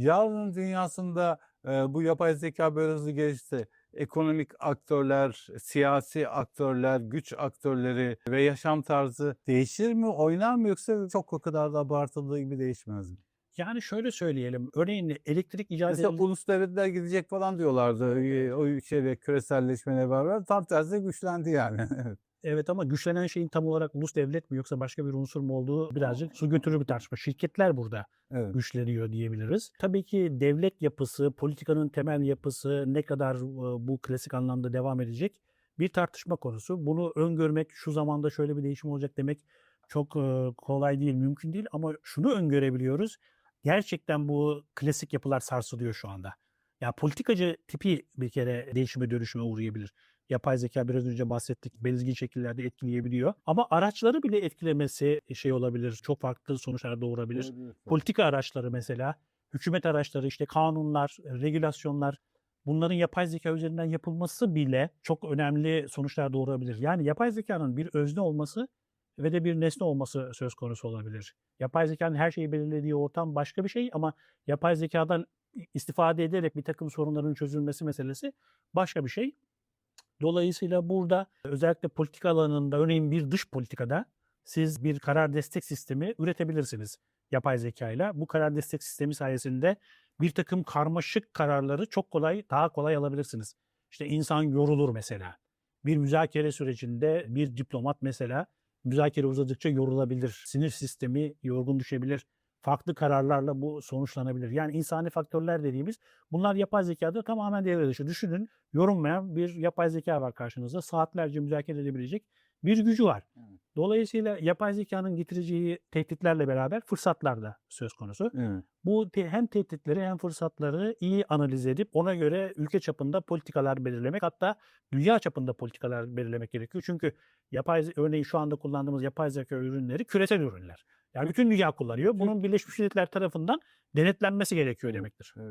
Yarının dünyasında e, bu yapay zeka böyle hızlı gelişse ekonomik aktörler, siyasi aktörler, güç aktörleri ve yaşam tarzı değişir mi, oynar mı yoksa çok o kadar da abartıldığı gibi değişmez mi? Yani şöyle söyleyelim. Örneğin elektrik icat Mesela edildi. ulus devletler gidecek falan diyorlardı o şeyle küreselleşmeyle beraber. Tam tersi güçlendi yani. Evet. Ama güçlenen şeyin tam olarak ulus devlet mi yoksa başka bir unsur mu olduğu birazcık su götürür bir tartışma. Şirketler burada evet. güçleniyor diyebiliriz. Tabii ki devlet yapısı, politikanın temel yapısı ne kadar e, bu klasik anlamda devam edecek bir tartışma konusu. Bunu öngörmek, şu zamanda şöyle bir değişim olacak demek çok e, kolay değil, mümkün değil ama şunu öngörebiliyoruz. Gerçekten bu klasik yapılar sarsılıyor şu anda. Ya politikacı tipi bir kere değişime dönüşüme uğrayabilir. Yapay zeka biraz önce bahsettik belirgin şekillerde etkileyebiliyor. Ama araçları bile etkilemesi şey olabilir. Çok farklı sonuçlar doğurabilir. Politika araçları mesela, hükümet araçları, işte kanunlar, regülasyonlar bunların yapay zeka üzerinden yapılması bile çok önemli sonuçlar doğurabilir. Yani yapay zekanın bir özne olması ve de bir nesne olması söz konusu olabilir. Yapay zekanın her şeyi belirlediği ortam başka bir şey ama yapay zekadan istifade ederek bir takım sorunların çözülmesi meselesi başka bir şey. Dolayısıyla burada özellikle politika alanında örneğin bir dış politikada siz bir karar destek sistemi üretebilirsiniz yapay zeka ile. Bu karar destek sistemi sayesinde bir takım karmaşık kararları çok kolay, daha kolay alabilirsiniz. İşte insan yorulur mesela. Bir müzakere sürecinde bir diplomat mesela müzakere uzadıkça yorulabilir. Sinir sistemi yorgun düşebilir. Farklı kararlarla bu sonuçlanabilir. Yani insani faktörler dediğimiz bunlar yapay zekada tamamen devre dışı. Düşünün yorulmayan bir yapay zeka var karşınızda. Saatlerce müzakere edebilecek bir gücü var. Evet. Dolayısıyla yapay zekanın getireceği tehditlerle beraber fırsatlar da söz konusu. Evet. Bu te- hem tehditleri hem fırsatları iyi analiz edip ona göre ülke çapında politikalar belirlemek hatta dünya çapında politikalar belirlemek gerekiyor. Çünkü yapay örneğin şu anda kullandığımız yapay zeka ürünleri küresel ürünler. Yani bütün dünya kullanıyor. Bunun Birleşmiş Milletler tarafından denetlenmesi gerekiyor demektir. Evet.